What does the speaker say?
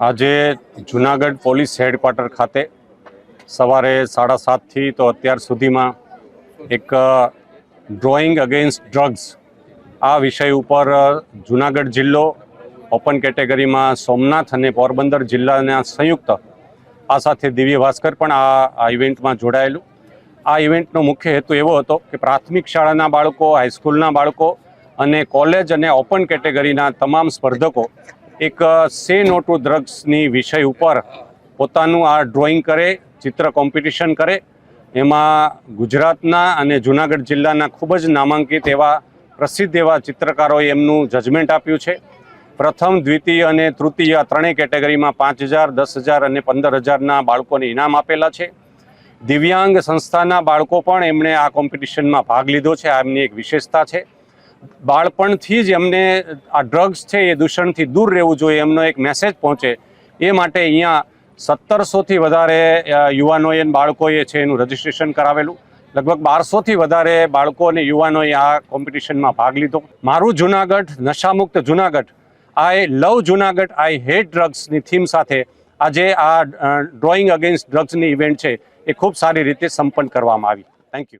આજે Junagadh police headquarter ખાતે સવારે સાડા સાતથી તો અત્યાર સુધીમાં એક ડ્રોઈંગ અગેન્સ્ટ ડ્રગ્સ આ વિષય ઉપર જુનાગઢ જિલ્લો ઓપન કેટેગરીમાં સોમનાથ અને પોરબંદર જિલ્લાના સંયુક્ત આ સાથે દિવ્ય ભાસ્કર પણ આ આ ઇવેન્ટમાં જોડાયેલું. આ ઇવેન્ટનો મુખ્ય હેતુ એવો હતો કે પ્રાથમિક શાળાના બાળકો હાઈસ્કૂલના બાળકો અને કોલેજ અને ઓપન કેટેગરીના તમામ સ્પર્ધકો એક સે નો ટુ ડ્રગ્સની વિષય ઉપર પોતાનું આ ડ્રોઈંગ કરે, ચિત્ર કોમ્પિટિશન કરે. એમાં ગુજરાતના અને જુનાગઢ જિલ્લાના ખૂબ જ નામાંકિત એવા પ્રસિદ્ધ એવા ચિત્રકારોએ એમનું જજમેન્ટ આપ્યું છે. પ્રથમ, દ્વિતીય અને તૃતીય ત્રણેય કેટેગરીમાં પાંચ હજાર, દસ હજાર અને પંદર હજારના બાળકોને ઇનામ આપેલા છે. દિવ્યાંગ સંસ્થાના બાળકો પણ એમણે આ કોમ્પિટિશનમાં ભાગ લીધો છે. આ એમની એક વિશેષતા છે. બાળપણથી જ એમને આ ડ્રગ્સ છે એ દૂષણથી દૂર રહેવું જોઈએ, એમનો એક મેસેજ પહોંચે. એ માટે અહીંયા સત્તરસોથી વધારે યુવાનોએ બાળકોએ છે એનું રજીસ્ટ્રેશન કરાવેલું. લગભગ બારસોથી વધારે બાળકો અને યુવાનોએ આ કોમ્પિટિશનમાં ભાગ લીધો. મારું Junagadh, નશામુક્ત Junagadh I love Junagadh I hate ડ્રગ્સની theme સાથે આજે આ ડ્રોઈંગ અગેન્સ્ટ ડ્રગ્સની ઇવેન્ટ છે એ ખૂબ સારી રીતે સંપન્ન કરવામાં આવી. Thank you